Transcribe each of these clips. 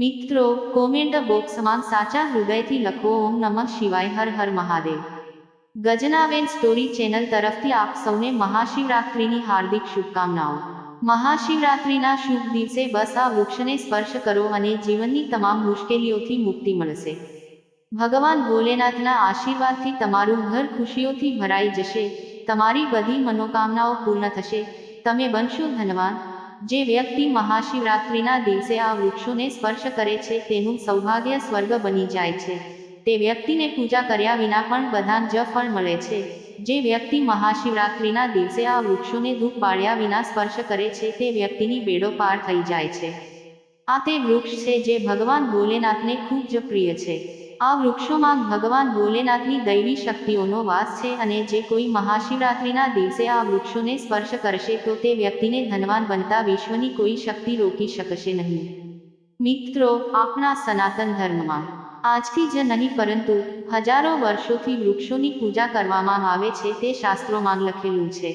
મિત્રો, કોમેન્ટ બોક્સમાં સાચા હૃદયથી લખો, ઓમ નમઃ શિવાય, હર હર મહાદેવ. ગજનાબેન સ્ટોરી ચેનલ તરફથી આપ સૌને મહાશિવરાત્રિની હાર્દિક શુભકામનાઓ. મહાશિવરાત્રિના શુભ દિવસે બસ આ વૃક્ષને સ્પર્શ કરો અને જીવનની તમામ મુશ્કેલીઓથી મુક્તિ મળશે. ભગવાન ભોલેનાથના આશીર્વાદથી તમારું ઘર ખુશીઓથી ભરાઈ જશે. તમારી બધી મનોકામનાઓ પૂર્ણ થશે. તમે બનશો ધનવાન. જે વ્યક્તિ મહાશિવરાત્રિના દિવસે આ વૃક્ષોને સ્પર્શ કરે છે, તેનું સૌભાગ્ય સ્વર્ગ બની જાય છે. તે વ્યક્તિને પૂજા કર્યા વિના પણ બધાં જ ફળ મળે છે. જે વ્યક્તિ મહાશિવરાત્રિના દિવસે આ વૃક્ષોને દુઃખ બાળ્યા વિના સ્પર્શ કરે છે, તે વ્યક્તિની બેડો પાર થઈ જાય છે. આ તે વૃક્ષ છે જે ભગવાન ભોલેનાથને ખૂબ જ પ્રિય છે. આ વૃક્ષોમાં ભગવાન ભોલેનાથની દૈવી શક્તિઓનો વાસ છે અને જે કોઈ મહાશિવરાત્રિના દિવસે આ વૃક્ષોને સ્પર્શ કરશે તો તે વ્યક્તિને ધનવાન બનતા વિશ્વની કોઈ શક્તિ રોકી શકશે નહીં. મિત્રો, આપણા સનાતન ધર્મમાં આજથી જ નહીં પરંતુ હજારો વર્ષોથી વૃક્ષોની પૂજા કરવામાં આવે છે તે શાસ્ત્રોમાં લખેલું છે.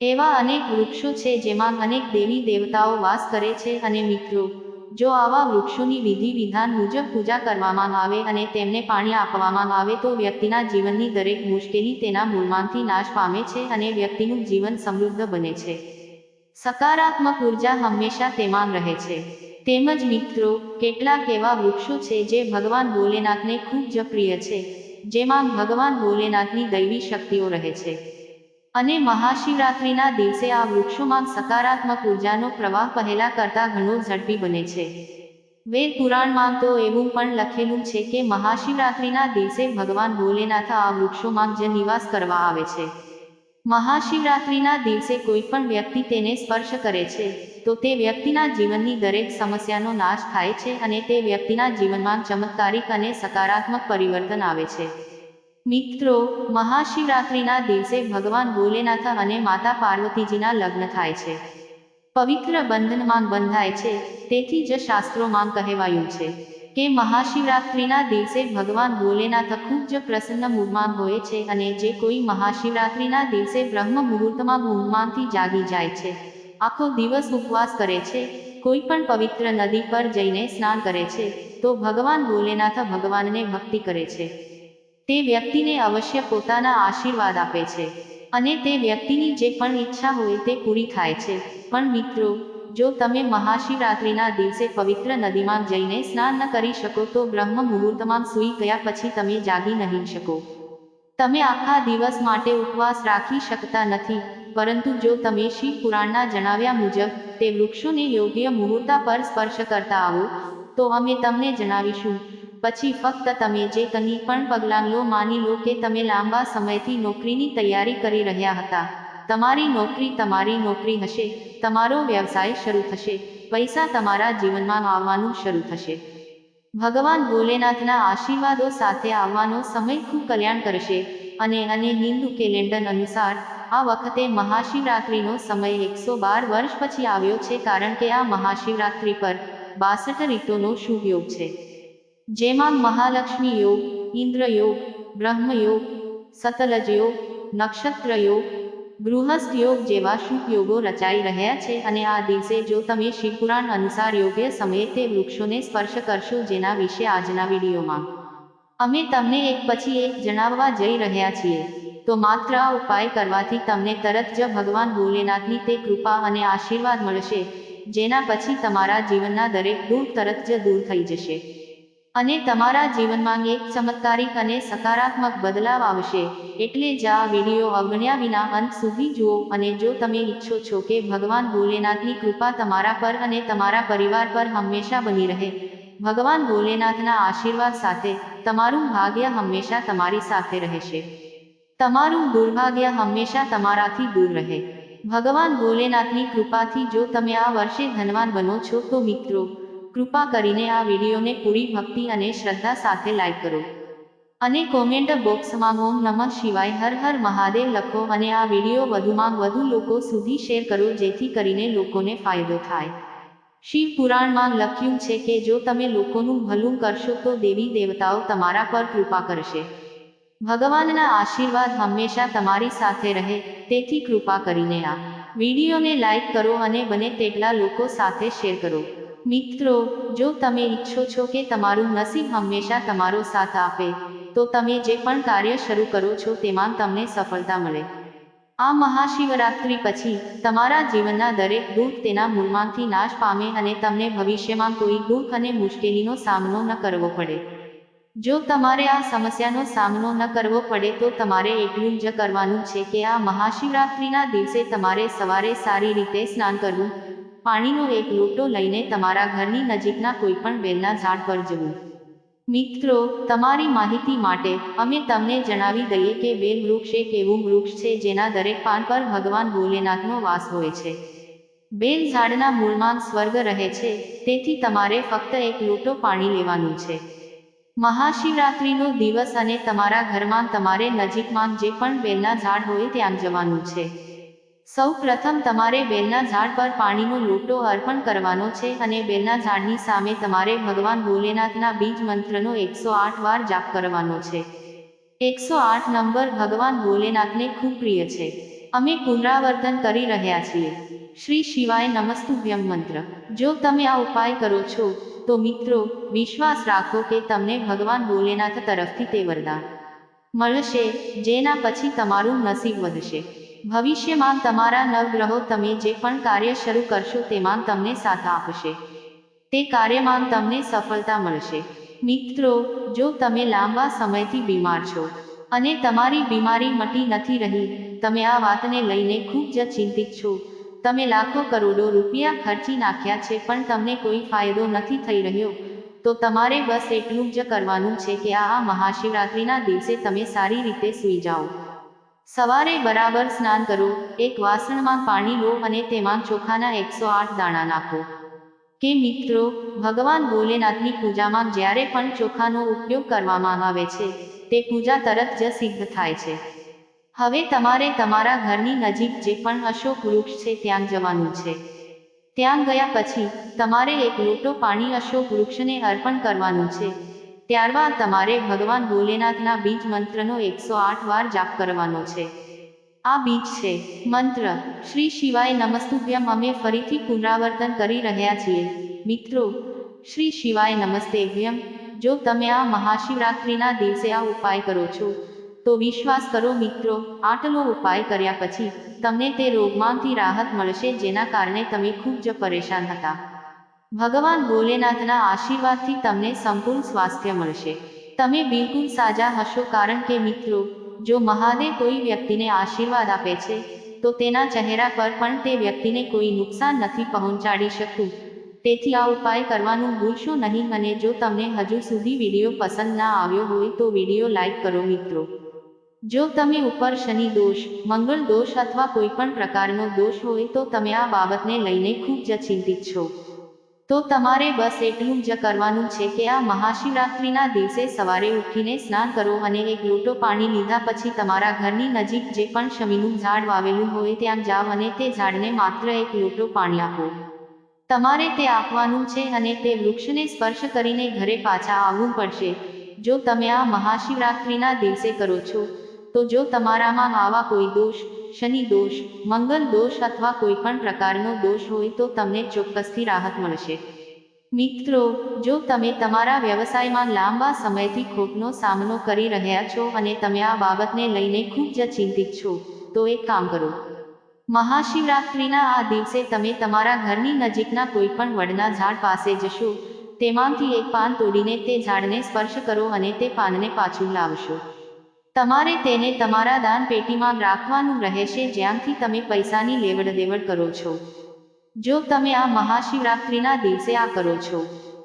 એવા અનેક વૃક્ષો છે જેમાં અનેક દેવી દેવતાઓ વાસ કરે છે અને મિત્રો જો આવા વૃક્ષોની વિધિ વિધાન મુજબ પૂજા કરવામાં આવે અને તેમને પાણી આપવામાં આવે તો વ્યક્તિના જીવનની દરેક મુશ્કેલી તેના મૂળમાંથી નાશ પામે છે અને વ્યક્તિનું જીવન સમૃદ્ધ બને છે. સકારાત્મક ઊર્જા હંમેશા તેમાં રહે છે. તેમજ મિત્રો, કેટલાક એવા વૃક્ષો છે જે ભગવાન ભોલેનાથને ખૂબ જ પ્રિય છે, જેમાં ભગવાન ભોલેનાથની દૈવી શક્તિઓ રહે છે. અને મહાશિવરાત્રિના દિવસે આ વૃક્ષોમાં સકારાત્મક ઉર્જાનો પ્રવાહ પહેલા કરતા ઘણો ઝડપી બને છે. વેદ પુરાણમાં તો એવું પણ લખેલું છે કે મહાશિવરાત્રિના દિવસે ભગવાન ભોલેનાથ આ વૃક્ષોમાં જ નિવાસ કરવા આવે છે. મહાશિવરાત્રિના દિવસે કોઈ પણ વ્યક્તિ તેને સ્પર્શ કરે છે, તો તે વ્યક્તિના જીવનની દરેક સમસ્યાનો નાશ થાય છે અને તે વ્યક્તિના જીવનમાં ચમત્કારિક અને સકારાત્મક પરિવર્તન આવે છે. મિત્રો, મહાશિવરાત્રિના દિવસે ભગવાન ભોલેનાથ અને માતા પાર્વતીજીના લગ્ન થાય છે. પવિત્ર બંધનમાં બંધાય છે, તેથી જ શાસ્ત્રોમાં કહેવાયું છે કે મહાશિવરાત્રિના દિવસે ભગવાન ભોલેનાથ ખૂબ જ પ્રસન્ન મૂળમાં હોય છે અને જે કોઈ મહાશિવરાત્રિના દિવસે બ્રહ્મ મુહૂર્તમાં ઊંઘમાંથી જાગી જાય છે, આખો દિવસ ઉપવાસ કરે છે, કોઈ પણ પવિત્ર નદી પર જઈને સ્નાન કરે છે, તો ભગવાન ભોલેનાથ ભગવાનને ભક્તિ કરે છે. તે વ્યક્તિને અવશ્ય પોતાના આશીર્વાદ આપે છે. અને તે વ્યક્તિની જે પણ ઈચ્છા હોય તે પૂરી થાય છે. પણ મિત્રો, જો તમે મહાશિવરાત્રિના દિવસે પવિત્ર નદીમાં જઈને સ્નાન ન કરી શકો તો બ્રહ્મ મુહૂર્તમાં સૂઈ ગયા પછી તમે જાગી નહીં શકો. તમે આખા દિવસ માટે ઉપવાસ રાખી શકતા નથી, પરંતુ જો તમે શિવ પુરાણના જણાવ્યા મુજબ તે વૃક્ષોને યોગ્ય મુહૂર્તા પર સ્પર્શ કરતા આવો, તો અમે તમને જણાવીશું પછી ફક્ત તમે જે કંઈ પણ પગલાં લો માની લો કે તમે લાંબા સમયથી નોકરીની તૈયારી કરી રહ્યા હતા, તમારી નોકરી તમારી નોકરી હશે, તમારો વ્યવસાય શરૂ થશે, પૈસા તમારા જીવનમાં આવવાનું શરૂ થશે. ભગવાન ભોલેનાથના આશીર્વાદો સાથે આવવાનો સમય ખૂબ કલ્યાણ કરશે અને અને હિન્દુ કેલેન્ડર અનુસાર આ વખતે મહાશિવરાત્રિનો સમય એકસો બાર વર્ષ પછી આવ્યો છે કારણ કે આ મહાશિવરાત્રિ પર બાસઠ રીતોનો શુભ યોગ છે. જેમાં મહાલક્ષ્મી યોગ, ઇન્દ્ર યોગ, બ્રહ્મ યોગ નક્ષત્ર યોગ ગૃહસ્થ યોગ જેવા શુભ યોગો રચાઈ રહ્યા છે અને આ દિવસે જો તમે શિવપુરાણ અનુસાર યોગ્ય સમયે તે વૃક્ષોને સ્પર્શ કરશો જેના વિશે આજના વિડીયોમાં, અમે તમને એક પછી એક જણાવવા જઈ રહ્યા છીએ, તો માત્ર આ ઉપાય કરવાથી તમને તરત જ ભગવાન ભોલેનાથની તે કૃપા અને આશીર્વાદ મળશે, જેના પછી તમારા જીવનના દરેક દૂર તરત જ દૂર થઈ જશે. અને તમારા જીવનમાં એક ચમત્કારિક અને સકારાત્મક બદલાવ આવશે. એટલે જ આ વીડિયો અવગણ્યા વિના અંત સુધી જુઓ અને જો તમે ઈચ્છો છો કે ભગવાન ભોલેનાથની કૃપા તમારા પર અને તમારા પરિવાર પર હંમેશા બની રહે, ભગવાન ભોલેનાથના આશીર્વાદ સાથે તમારું ભાગ્ય હંમેશા તમારી સાથે રહેશે. તમારું દુર્ભાગ્ય હંમેશા તમારાથી દૂર રહે. ભગવાન ભોલેનાથની કૃપાથી જો તમે આ વર્ષે ધનવાન બનો છો તો મિત્રો કૃપા કરીને આ વિડીયોને પૂરી ભક્તિ અને શ્રદ્ધા સાથે લાઈક કરો. અને કોમેન્ટ બોક્સમાં ઓમ નમઃ શિવાય, હર હર મહાદેવ લખો અને આ વીડિયો વધુમાં વધુ લોકો સુધી શેર કરો જેથી કરીને લોકોને ફાયદો થાય. શિવ પુરાણમાં લખ્યું છે કે જો તમે લોકોનું ભલું કરશો તો દેવી દેવતાઓ તમારા પર કૃપા કરશે. ભગવાનના આશીર્વાદ હંમેશા તમારી સાથે રહે, તેથી કૃપા કરીને આ વિડીયોને લાઈક કરો અને બને તેટલા લોકો સાથે શેર કરો. મિત્રો, જો તમે ઈચ્છો છો કે તમારું નસીબ હંમેશા તમારો સાથ આપે, તો તમે જે પણ કાર્ય શરૂ કરો છો તેમાં તમને સફળતા મળે. આ મહાશિવરાત્રિ પછી, તમારા જીવનના દરેક દુઃખ તેના મૂળમાંથી નાશ પામે અને તમને ભવિષ્યમાં કોઈ દુઃખ અને મુશ્કેલીનો સામનો ન કરવો પડે. જો તમારે આ સમસ્યાનો સામનો ન કરવો પડે તો તમારે એટલું જ કરવાનું છે કે આ મહાશિવરાત્રિના દિવસે તમારે સવારે સારી રીતે સ્નાન કરવું પાણીનો એક લોટો લઈને તમારા ઘરની નજીકના કોઈપણ બેલના ઝાડ પર જવું. મિત્રો, તમારી માહિતી માટે અમે તમને જણાવી દઈએ કે બેલ વૃક્ષ એક એવું વૃક્ષ છે જેના દરેક પાન પર ભગવાન ભોલેનાથનો વાસ હોય છે. બેલ ઝાડના મૂળમાં સ્વર્ગ રહે છે, તેથી તમારે ફક્ત એક લોટો પાણી લેવાનું છે. મહાશિવરાત્રિનો દિવસ અને તમારા ઘરમાં તમારે નજીકમાં જે પણ બેલના ઝાડ હોય ત્યાં જવાનું છે. સૌ પ્રથમ તમારે બેલના ઝાડ પર પાણીનો લોટો અર્પણ કરવાનો છે અને બેલના ઝાડની સામે તમારે ભગવાન ભોલેનાથના બીજ મંત્રનો એકસો આઠ વાર જાપ કરવાનો છે. એકસો આઠ નંબર ભગવાન ભોલેનાથને ખૂબ પ્રિય છે. અમે પુનરાવર્તન કરી રહ્યા છીએ. શ્રી શિવાય નમસ્તુભ્યમ મંત્ર. જો તમે આ ઉપાય કરો છો, તો મિત્રો, વિશ્વાસ રાખો કે તમને ભગવાન ભોલેનાથ તરફથી તે વરદાન મળશે, જેના પછી તમારું નસીબ વધશે. ભવિષ્યમાં તમારા નવગ્રહો તમે જે પણ કાર્ય શરૂ કરશો તેમાં તમને સાથ આપશે. તે કાર્યમાં તમને સફળતા મળશે. મિત્રો, જો તમે લાંબા સમયથી બીમાર છો અને તમારી બીમારી મટી નથી રહી, તમે આ વાતને લઈને ખૂબ જ ચિંતિત છો. તમે લાખો કરોડો રૂપિયા ખર્ચી નાખ્યા છે પણ તમને કોઈ ફાયદો નથી થઈ રહ્યો, તો તમારે બસ એટલું જ કરવાનું છે કે આ મહાશિવરાત્રિના દિવસે તમે સારી રીતે સૂઈ જાઓ. સવારે બરાબર સ્નાન કરો, એક વાસણમાં પાણી લો અને તેમાં ચોખાના એકસો આઠ દાણા નાખો. કે મિત્રો, ભગવાન ભોલેનાથની પૂજામાં જ્યારે પણ ચોખાનો ઉપયોગ કરવામાં આવે છે, તે પૂજા તરત જ સિદ્ધ થાય છે. હવે તમારે તમારા ઘરની નજીક જે પણ અશોક વૃક્ષ છે ત્યાં જવાનું છે. ત્યાં ગયા પછી તમારે એક લોટો પાણી અશોક વૃક્ષને અર્પણ કરવાનું છે. ત્યારબાદ તમારે ભગવાન ભોલેનાથના બીજ મંત્રનો એકસો આઠ વાર જાપ કરવાનો છે. આ બીજ છે. મંત્ર. શ્રી શિવાય નમસ્તુભ્યમ અમે ફરીથી પુનરાવર્તન કરી રહ્યા છીએ. મિત્રો, શ્રી શિવાય નમસ્તેભ્યમ. જો તમે આ મહાશિવરાત્રિના દિવસે આ ઉપાય કરો છો, તો વિશ્વાસ કરો મિત્રો, આટલો ઉપાય કર્યા પછી તમને તે રોગમાંથી રાહત મળશે જેના કારણે તમે ખૂબ જ પરેશાન હતા. ભગવાન ભોલેનાથના આશીર્વાદથી તમને સંપૂર્ણ સ્વાસ્થ્ય મળશે. તમે બિલકુલ સાજા હશો કારણ કે મિત્રો, જો મહાદેવ કોઈ વ્યક્તિને આશીર્વાદ આપે છે, તો તેના ચહેરા પર પણ તે વ્યક્તિને કોઈ નુકસાન નથી પહોંચાડી શકતું. તેથી આ ઉપાય કરવાનું ભૂલશો નહીં અને જો તમને હજુ સુધી વીડિયો પસંદ ના આવ્યો હોય તો વીડિયો લાઈક કરો મિત્રો. જો તમે ઉપર શનિ દોષ, મંગળ દોષ અથવા કોઈ પણ પ્રકારનો દોષ હોય તો તમે આ બાબતને લઈને ખૂબ જ ચિંતિત છો. તો તમારે બસ એટલું જ કરવાનું છે કે આ મહાશિવરાત્રિના દિવસે સવારે ઉઠીને સ્નાન કરો અને એક લોટો પાણી લીધા પછી તમારા ઘરની નજીક જે પણ શમીનું ઝાડ વાવેલું હોય ત્યાં જાઓ અને તે ઝાડને માત્ર એક લોટો પાણી આપો. તમારે તે આપવાનું છે અને તે વૃક્ષને સ્પર્શ કરીને ઘરે પાછા આવવું પડશે. જો તમે આ મહાશિવરાત્રિના દિવસે કરો છો, તો જો તમારામાં આવા કોઈ દોષ શનિ દોષ, મંગલ દોષ અથવા કોઈ પણ પ્રકારનો દોષ હોય તો તમને ચોક્કસથી રાહત મળશે. મિત્રો, જો તમે તમારા વ્યવસાયમાં લાંબા સમયથી ખોટનો સામનો કરી રહ્યા છો અને તમે આ બાબતને લઈને ખૂબ જ ચિંતિત છો, તો એક કામ કરો. મહાશિવરાત્રિના આ દિવસે તમે તમારા ઘરની નજીકના કોઈ પણ વડના ઝાડ પાસે જશો, તેમાંથી એક પાન તોડીને તે ઝાડને સ્પર્શ કરો અને તે પાનને પાછું લાવશો. તમારે તેને તમારા દાન પેટીમાં રાખવાનું રહેશે જ્યાંથી તમે પૈસાની લેવડ દેવડ કરો છો. જો તમે આ મહાશિવરાત્રિના દિવસે આ કરો છો,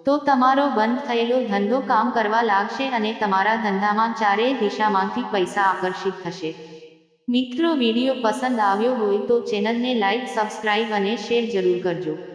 તો તમારો બંધ થયેલો ધંધો કામ કરવા લાગશે અને તમારા ધંધામાં ચારેય દિશામાંથી પૈસા આકર્ષિત થશે. મિત્રો, વીડિયો પસંદ આવ્યો હોય તો ચેનલને લાઈક, સબસ્ક્રાઇબ અને શેર જરૂર કરજો.